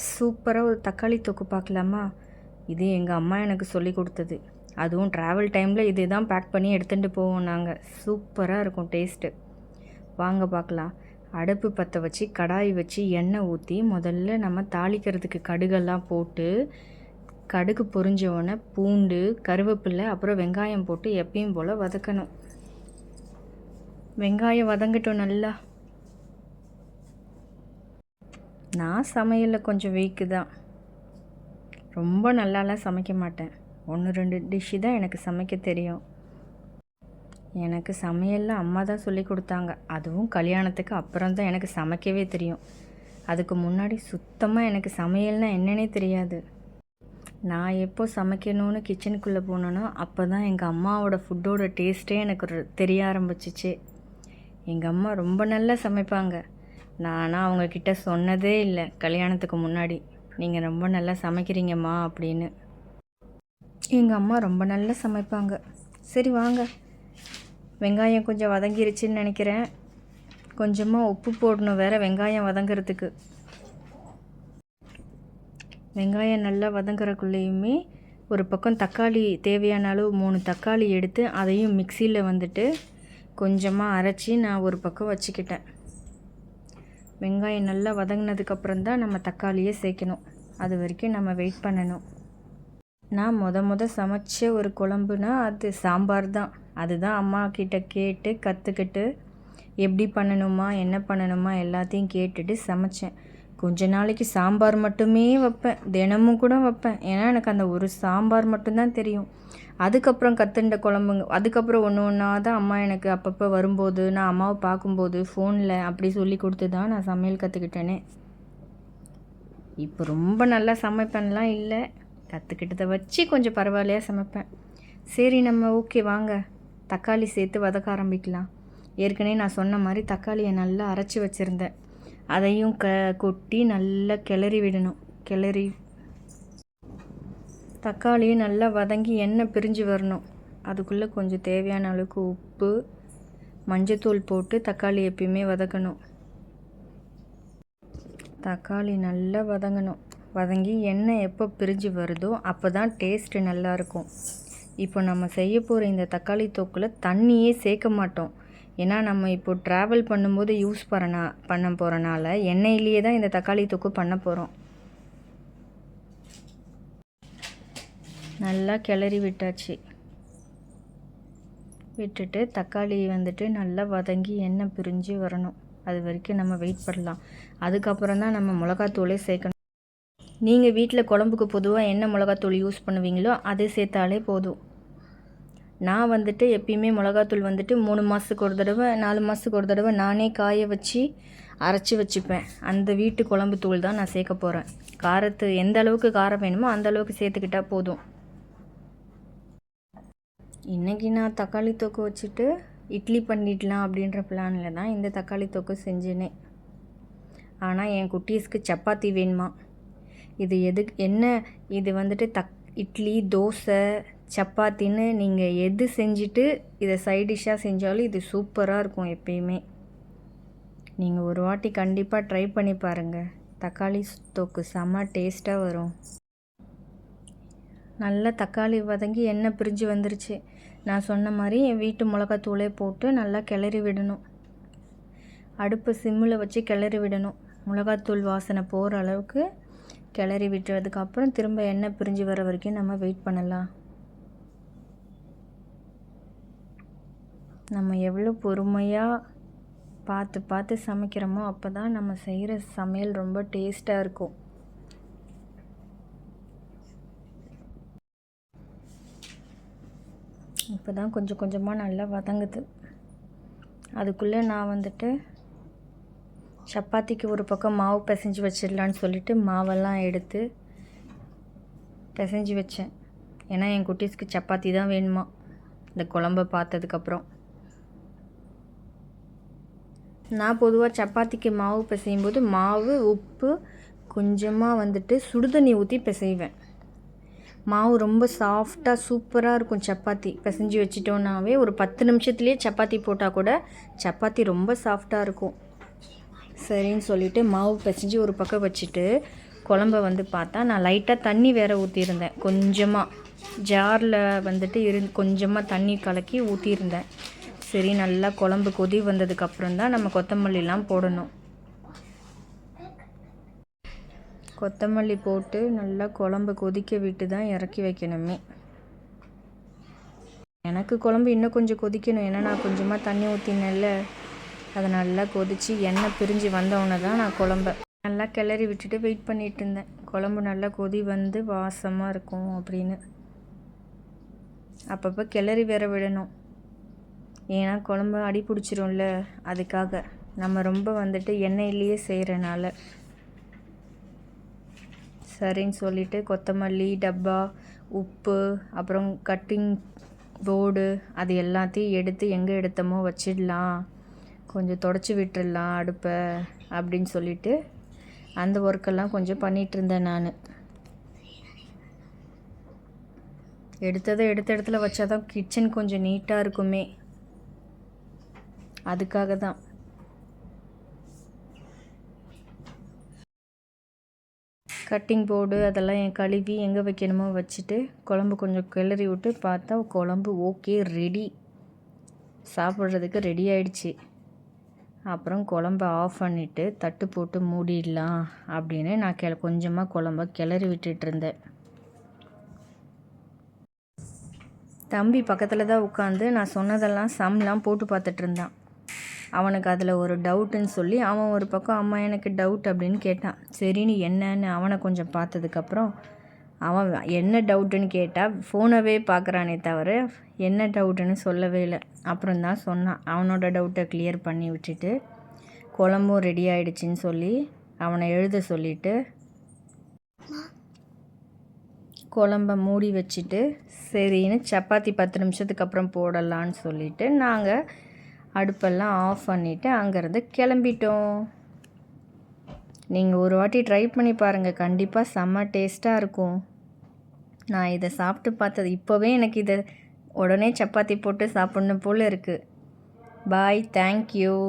சூப்பராக ஒரு தக்காளி தொக்கு பார்க்கலாமா? இது எங்கள் அம்மா எனக்கு சொல்லி கொடுத்தது. அதுவும் ட்ராவல் டைமில் இதே தான் பேக் பண்ணி எடுத்துகிட்டு போவோம் நாங்கள் சூப்பராக இருக்கும் டேஸ்ட்டு வாங்க பார்க்கலாம். அடுப்பு பற்ற வச்சு கடாய் வச்சு எண்ணெய் ஊற்றி முதல்ல நம்ம தாளிக்கிறதுக்கு கடுகெல்லாம் போட்டு கடுகு பொரிஞ்சவொடனே பூண்டு கருவேப்பிலை அப்புறம் வெங்காயம் போட்டு எப்பயும் போல் வதக்கணும். வெங்காயம் வதங்கட்டும் நல்லா. நான் சமையலில் கொஞ்சம் வீக்கு தான். ரொம்ப நல்லாலாம் சமைக்க மாட்டேன். ஒன்று ரெண்டு டிஷ்ஷு தான் எனக்கு சமைக்க தெரியும். எனக்கு சமையலில் அம்மா தான் சொல்லி கொடுத்தாங்க. அதுவும் கல்யாணத்துக்கு அப்புறம் தான் எனக்கு சமைக்கவே தெரியும். அதுக்கு முன்னாடி சுத்தமாக எனக்கு சமையல்னால் என்னன்னே தெரியாது. நான் எப்போ சமைக்கணும்னு கிச்சனுக்குள்ளே போனேனோ அப்போ தான் எங்கள் அம்மாவோட ஃபுட்டோட டேஸ்ட்டே எனக்கு தெரிய ஆரம்பிச்சிச்சு. எங்கள் அம்மா ரொம்ப நல்லா சமைப்பாங்க. நானாக அவங்கக்கிட்ட சொன்னதே இல்லை. கல்யாணத்துக்கு முன்னாடி. நீங்கள் ரொம்ப நல்லா சமைக்கிறீங்கம்மா அப்படின்னு. எங்கள் அம்மா ரொம்ப நல்லா சமைப்பாங்க. சரி வாங்க. வெங்காயம் கொஞ்சம் வதங்கிருச்சுன்னு நினைக்கிறேன். கொஞ்சமாக உப்பு போடணும் வேறு வெங்காயம் வதங்கிறதுக்கு. வெங்காயம் நல்லா வதங்குறக்குள்ளேயுமே ஒரு பக்கம் தக்காளி தேவையான அளவு மூணு தக்காளி எடுத்து அதையும் மிக்சியில் வந்துட்டு கொஞ்சமாக அரைச்சி நான் ஒரு பக்கம் வச்சுக்கிட்டேன். வெங்காயம் நல்லா வதங்கினதுக்கப்புறம் தான் நம்ம தக்காளியே சேர்க்கணும். அது வரைக்கும் நம்ம வெயிட் பண்ணணும். நான் முத முத சமைச்ச ஒரு குழம்புனா அது சாம்பார் தான். அதுதான் அம்மா கிட்ட கேட்டு கற்றுக்கிட்டு எப்படி பண்ணணுமா என்ன பண்ணணுமா எல்லாத்தையும் கேட்டுட்டு சமைச்சேன். கொஞ்ச நாளைக்கு சாம்பார் மட்டுமே வைப்பேன். தினமும் கூட வைப்பேன். ஏன்னா எனக்கு அந்த ஒரு சாம்பார் மட்டும்தான் தெரியும். அதுக்கப்புறம் கற்றுண்ட குழம்புங்க அதுக்கப்புறம் ஒன்று ஒன்றா தான் அம்மா எனக்கு அப்பப்போ வரும்போது நான் அம்மாவை பார்க்கும்போது ஃபோனில் அப்படி சொல்லி கொடுத்து தான் நான் சமையல் கற்றுக்கிட்டேனே இப்போ ரொம்ப நல்லா சமைப்பேன்லாம் இல்லை. கற்றுக்கிட்டதை வச்சு கொஞ்சம் பரவாயில்லையா சமைப்பேன். சரி நம்ம ஓகே வாங்க. தக்காளி சேர்த்து வதக்க ஆரம்பிக்கலாம். ஏற்கனவே நான் சொன்ன மாதிரி தக்காளியை நல்லா அரைச்சி வச்சுருந்தேன். அதையும் க கொட்டி நல்லா கிளறி விடணும். கிளறி தக்காளியும் நல்லா வதங்கி எண்ணெய் பிரிஞ்சு வரணும். அதுக்குள்ளே கொஞ்சம் தேவையான அளவுக்கு உப்பு மஞ்சத்தூள் போட்டு தக்காளி எப்பயுமே வதக்கணும். தக்காளி நல்லா வதங்கணும். வதங்கி எண்ணெய் எப்போ பிரிஞ்சு வருதோ அப்போ தான் டேஸ்ட்டு நல்லாயிருக்கும் இப்போ நம்ம செய்ய போகிற இந்த தக்காளி தொக்கில் தண்ணியே சேர்க்க மாட்டோம். ஏன்னா நம்ம இப்போ ட்ராவல் பண்ணும்போது யூஸ் பண்ணனா பண்ண போகிறனால எண்ணெயிலேயே தான் இந்த தக்காளி தொக்கு பண்ண போகிறோம் நல்லா கிளறி விட்டாச்சு. விட்டுட்டு தக்காளி வந்துட்டு நல்லா வதங்கி எண்ணெய் பிரிஞ்சு வரணும். அது வரைக்கும் நம்ம வெயிட் பண்ணலாம். அதுக்கப்புறம் தான் நம்ம மிளகாத்தூளே சேர்க்கணும். நீங்கள் வீட்டில் குழம்புக்கு பொதுவாக என்ன மிளகாத்தூள் யூஸ் பண்ணுவீங்களோ அதை சேர்த்தாலே போதும். நான் வந்துட்டு எப்பயுமே மிளகாத்தூள் வந்துட்டு மூணு மாதத்துக்கு ஒரு தடவை நாலு மாதத்துக்கு ஒரு தடவை நானே காய வச்சு அரைச்சி வச்சுப்பேன். அந்த வீட்டு குழம்பு தூள் தான் நான் சேர்க்க போகிறேன் காரத்து எந்த அளவுக்கு காரம் வேணுமோ அந்த அளவுக்கு சேர்த்துக்கிட்டால் போதும். இன்றைக்கி நான் தக்காளி தொக்கு வச்சுட்டு இட்லி பண்ணிடலாம் அப்படின்ற பிளானில் தான் இந்த தக்காளி தொக்கு செஞ்சேனே. ஆனால் என் குட்டீஸ்க்கு சப்பாத்தி வேணுமா? இது எது என்ன? இது வந்துட்டு தக் இட்லி தோசை சப்பாத்தின்னு நீங்கள் எது செஞ்சுட்டு இதை சைட் டிஷ்ஷாக செஞ்சாலும் இது சூப்பராக இருக்கும் எப்பயுமே. நீங்கள் ஒரு வாட்டி கண்டிப்பாக ட்ரை பண்ணி பாருங்கள் தக்காளி தொக்கு செம்ம டேஸ்ட்டாக வரும். நல்லா தக்காளி வதங்கி எண்ணெய் பிரிஞ்சு வந்துருச்சு. நான் சொன்ன மாதிரி என் வீட்டு மிளகாத்தூளே போட்டு நல்லா கிளறி விடணும். அடுப்பு சிம்மில் வச்சு கிளறி விடணும். மிளகாத்தூள் வாசனை போகிற அளவுக்கு கிளறி விட்டுறதுக்கப்புறம் திரும்ப எண்ணெய் பிரிஞ்சு வர வரைக்கும் நம்ம வெயிட் பண்ணலாம். நம்ம எவ்வளோ பொறுமையாக பார்த்து பார்த்து சமைக்கிறோமோ அப்போ தான் நம்ம செய்கிற சமையல் ரொம்ப டேஸ்ட்டாக இருக்கும். இப்போ தான் கொஞ்சம் கொஞ்சமாக நல்லா வதங்குது. அதுக்குள்ளே நான் வந்துட்டு சப்பாத்திக்கு ஒரு பக்கம் மாவு பிசைஞ்சு வச்சிடலான்னு சொல்லிட்டு மாவெல்லாம் எடுத்து பிசைஞ்சு வச்சேன். ஏன்னா என் குட்டீஸ்க்கு சப்பாத்தி தான் வேணுமா? இந்த குழம்ப பார்த்ததுக்கப்புறம். நான் பொதுவாக சப்பாத்திக்கு மாவு பிசையும் போது மாவு உப்பு கொஞ்சமாக வந்துட்டு சுடுதண்ணி ஊற்றி பிசைவேன். மாவு ரொம்ப சாஃப்டாக சூப்பராக இருக்கும் சப்பாத்தி. பிசைஞ்சு வச்சிட்டோன்னாவே ஒரு பத்து நிமிஷத்துலேயே சப்பாத்தி போட்டால் கூட சப்பாத்தி ரொம்ப சாஃப்டாக இருக்கும். சரின்னு சொல்லிட்டு மாவு பிசைஞ்சு ஒரு பக்கம் வச்சுட்டு குழம்ப வந்து பார்த்தா நான் லைட்டாக தண்ணி வேற ஊற்றிருந்தேன் கொஞ்சமாக ஜாரில் வந்துட்டு இரு கொஞ்சமாக தண்ணி கலக்கி ஊற்றியிருந்தேன் சரி நல்லா குழம்பு கொதி வந்ததுக்கப்புறம் தான் நம்ம கொத்தமல்லிலாம் போடணும். கொத்தமல்லி போட்டு நல்லா குழம்பு கொதிக்க விட்டு தான் இறக்கி வைக்கணுமே. எனக்கு குழம்பு இன்னும் கொஞ்சம் கொதிக்கணும். ஏன்னா நான் கொஞ்சமாக தண்ணி ஊற்றினேன்ல அதை நல்லா கொதித்து எண்ணெய் பிரிஞ்சு வந்தவுடனே தான் நான் குழம்ப நல்லா கிளறி விட்டுட்டு வெயிட் பண்ணிட்டு இருந்தேன். குழம்பு நல்லா கொதி வந்து வாசமாக இருக்கும் அப்படின்னு. அப்பப்போ கிளறி வேற விடணும். ஏன்னா குழம்பு அடி பிடிச்சிரும்ல அதுக்காக. நம்ம ரொம்ப வந்துட்டு எண்ணெயிலேயே செய்கிறனால சரின்னு சொல்லிட்டு கொத்தமல்லி டப்பா உப்பு அப்புறம் கட்டிங் போர்டு அது எல்லாத்தையும் எடுத்து எங்கே எடுத்தோமோ வச்சிடலாம். கொஞ்சம் தொடச்சி விட்டுடலாம் அடுப்பை அப்படின்னு சொல்லிட்டு அந்த ஒர்க்கெல்லாம் கொஞ்சம் பண்ணிகிட்டு இருந்தேன் நான். எடுத்ததை எடுத்த இடத்துல வச்சாதான் கிச்சன் கொஞ்சம் நீட்டாக இருக்குமே. அதுக்காக தான் கட்டிங் போர்டு அதெல்லாம் என் கழுவி எங்கே வைக்கணுமோ வச்சுட்டு குழம்பு கொஞ்சம் கிளறி விட்டு பார்த்தா குழம்பு ஓகே ரெடி சாப்பிட்றதுக்கு ரெடி ஆயிடுச்சு. அப்புறம் குழம்ப ஆஃப் பண்ணிவிட்டு தட்டு போட்டு மூடிடலாம் அப்படின்னு நான் கெ கொஞ்சமாக குழம்ப கிளறி விட்டுட்டு இருந்தேன். தம்பி பக்கத்தில் தான் உட்காந்து நான் சொன்னதெல்லாம் சம்லாம் போட்டு பார்த்துட்டு இருந்தான். அவனுக்கு அதில் ஒரு டவுட்டுன்னு சொல்லி அவன் ஒரு பக்கம் அம்மா எனக்கு டவுட் அப்படின்னு கேட்டான். சரின்னு என்னன்னு அவனை கொஞ்சம் பார்த்ததுக்கப்புறம் அவன் என்ன டவுட்டுன்னு கேட்டால் ஃபோனவே பார்க்குறானே தவிர என்ன டவுட்டுன்னு சொல்லவே இல்லை. அப்புறம் தான் சொன்னான். அவனோட டவுட்டை கிளியர் பண்ணி விட்டுட்டு குழம்பும் ரெடி ஆயிடுச்சின்னு சொல்லி அவனை எழுத சொல்லிவிட்டு குழம்ப மூடி வச்சுட்டு சரின்னு சப்பாத்தி பத்து நிமிஷத்துக்கு அப்புறம் போடலான்னு சொல்லிவிட்டு நாங்கள் அடுப்பெல்லாம் ஆஃப் பண்ணிவிட்டு அங்கேருந்து கிளம்பிட்டோம். நீங்கள் ஒரு வாட்டி ட்ரை பண்ணி பாருங்கள் கண்டிப்பாக செம்ம டேஸ்ட்டாக இருக்கும். நான் இதை சாப்பிட்டு பார்த்தது இப்போவே எனக்கு இதை உடனே சப்பாத்தி போட்டு சாப்பிட்ணும் போல் இருக்குது பாய் தேங்க்யூ.